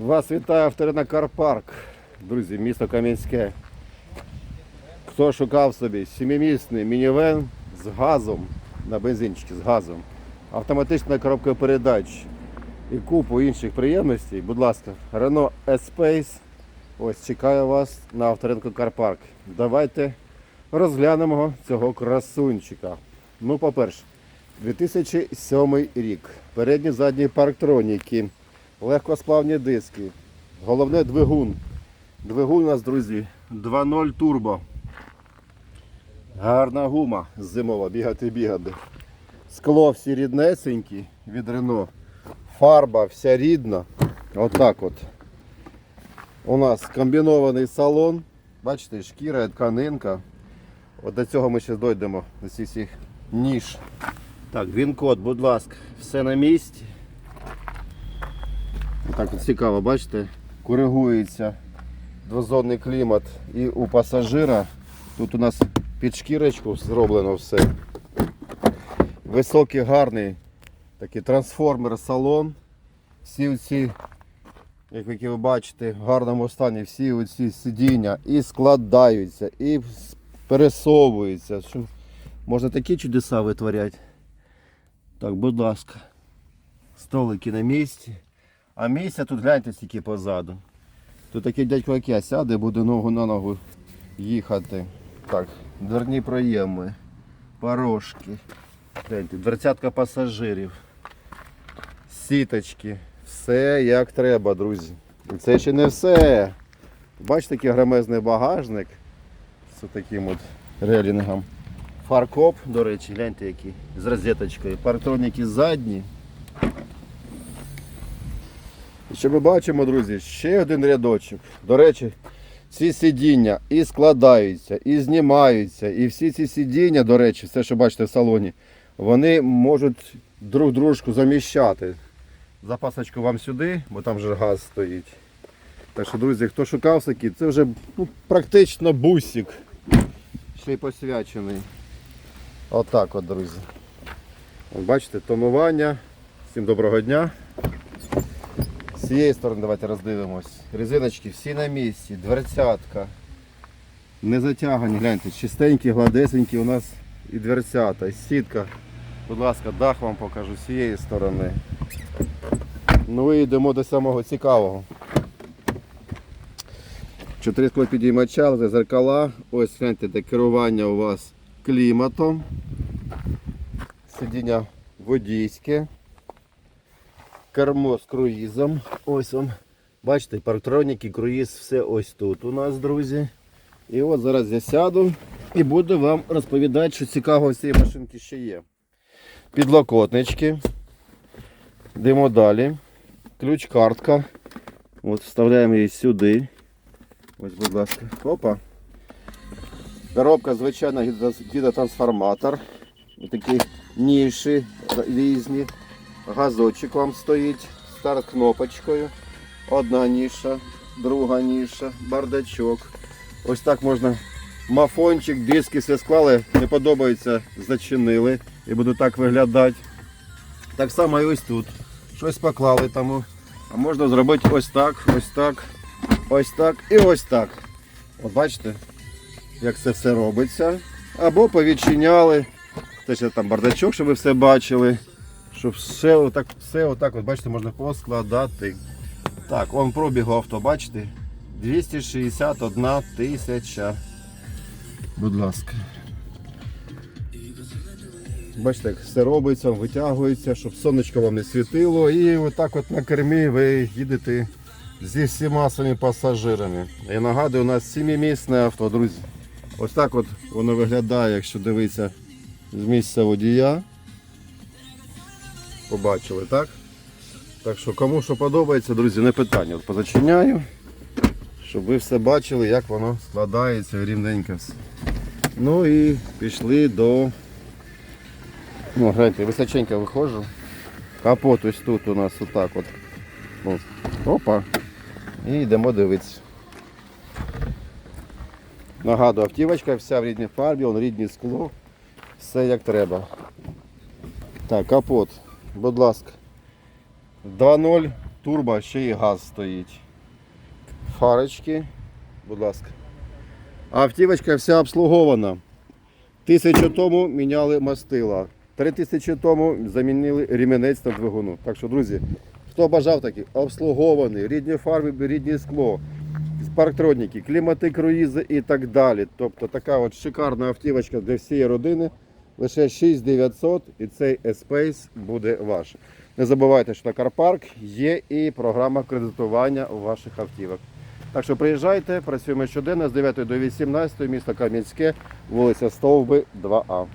Вас вітає авторина Карпарк. Друзі, місто Кам'янське. Хто шукав собі сімимісний мінівен з газом на бензинчики з газом, автоматична коробка передач і купу інших приємностей, будь ласка, Renault S-Space. Ось чекаю вас на авторинку Карпарк. Давайте розглянемо цього красунчика. Ну, по-перше, 2007 рік. Передні задні парктроніки, легкосплавні диски. Головне двигун. Двигун у нас, друзі, 2.0 турбо. Гарна гума зимова, бігати бігати. Скло всі ріднесенькі від Рено. Фарба вся рідна. Отак от. У нас комбінований салон. Бачите, шкіра, тканинка. От до цього ми ще дійдемо, до цих ніж. Так, він-код, будь ласка, все на місці. Отак от цікаво, бачите, коригується двозонний клімат і у пасажира. Тут у нас під шкірочку зроблено все. Високий, гарний такий трансформер салон. Всі ці, як ви- бачите, в гарному стані всі оці сидіння і складаються, і пересовуються. Можна такі чудеса витворяти. Так, будь ласка. Столики на місці. А місця тут гляньте стільки позаду. Тут такий дядько, як я, сяде, буде ногу на ногу їхати. Так, дверні проєми, порожки. Гляньте, дверцятка пасажирів, сіточки. Все як треба, друзі. І це ще не все. Бачите, який громезний багажник з таким от релінгом. Фаркоп, до речі, гляньте який, з розеточкою. Парктроніки задні. І що ми бачимо, друзі, ще один рядочок. До речі, ці сидіння і складаються, і знімаються. І всі ці сидіння, до речі, все, що бачите в салоні, вони можуть друг дружку заміщати. Запасочку вам сюди, бо там вже газ стоїть. Так що, друзі, хто шукав такі, це вже ну, практично бусик. Ще й посвячений. Отак от, друзі. Бачите, тонування. Всім доброго дня. Цієї сторони давайте роздивимось. Резиночки всі на місці, дверцятка. Не затягані, гляньте, чистенькі, гладесенькі у нас і дверцята, і сітка. Будь ласка, дах вам покажу з цієї сторони. Ну і йдемо до самого цікавого. Чотири скло підіймача, зеркала. Ось гляньте, де керування у вас кліматом. Сидіння водійське. Кермо з круїзом. Ось он. Бачите, парктроніки, круїз, все ось тут у нас, друзі. І от зараз я сяду і буду вам розповідати, що цікавого з цієї машинки ще є. Підлокотнички. Йдемо далі. Ключ-картка. От вставляємо її сюди. Ось, будь ласка. Опа. Коробка, звичайно, гідро- гідротрансформатор. Такі ніші різні. Газочок вам стоїть. Старт кнопочкою. Одна ніша, друга ніша, бардачок. Ось так можна. Мафончик, диски все склали, не подобається, зачинили і буде так виглядати. Так само і ось тут. Щось поклали тому. А можна зробити ось так, ось так, ось так і ось так. От бачите, як це все робиться. Або повідчиняли. Те ще там бардачок, щоб ви все бачили. Щоб все отак, все отак, от, бачите, можна поскладати. Так, он пробігу авто, бачите? 261 тисяча. Будь ласка. Бачите, як все робиться, витягується, щоб сонечко вам не світило. І отак от на кермі ви їдете зі всіма своїми пасажирами. І нагадую, у нас сімимісне авто, друзі. Ось так от воно виглядає, якщо дивитися з місця водія. Побачили, так? Так що кому що подобається, друзі, не питання. От позачиняю, щоб ви все бачили, як воно складається рівненько. Ну і пішли до. Ну, гляньте, височенько виходжу. Капот ось тут у нас отак от. Ну, опа. І йдемо дивитися. Нагадую, автівочка вся в рідній фарбі, он рідне скло. Все як треба. Так, капот, будь ласка. 2.0 турбо, ще й газ стоїть. Фарочки, будь ласка. Автівочка вся обслугована. Тисячу тому міняли мастила. Три тисячі тому замінили ріменець на двигуну. Так що, друзі, хто бажав такий, обслугований, рідні фарби, рідні скло, парктроніки, клімати, круїзи і так далі. Тобто така от шикарна автівочка для всієї родини. Лише 6900 і цей Espace буде ваш. Не забувайте, що на Карпарк є і програма кредитування у ваших автівок. Так що приїжджайте, працюємо щоденно з 9 до 18, місто Кам'янське, вулиця Стовби, 2А.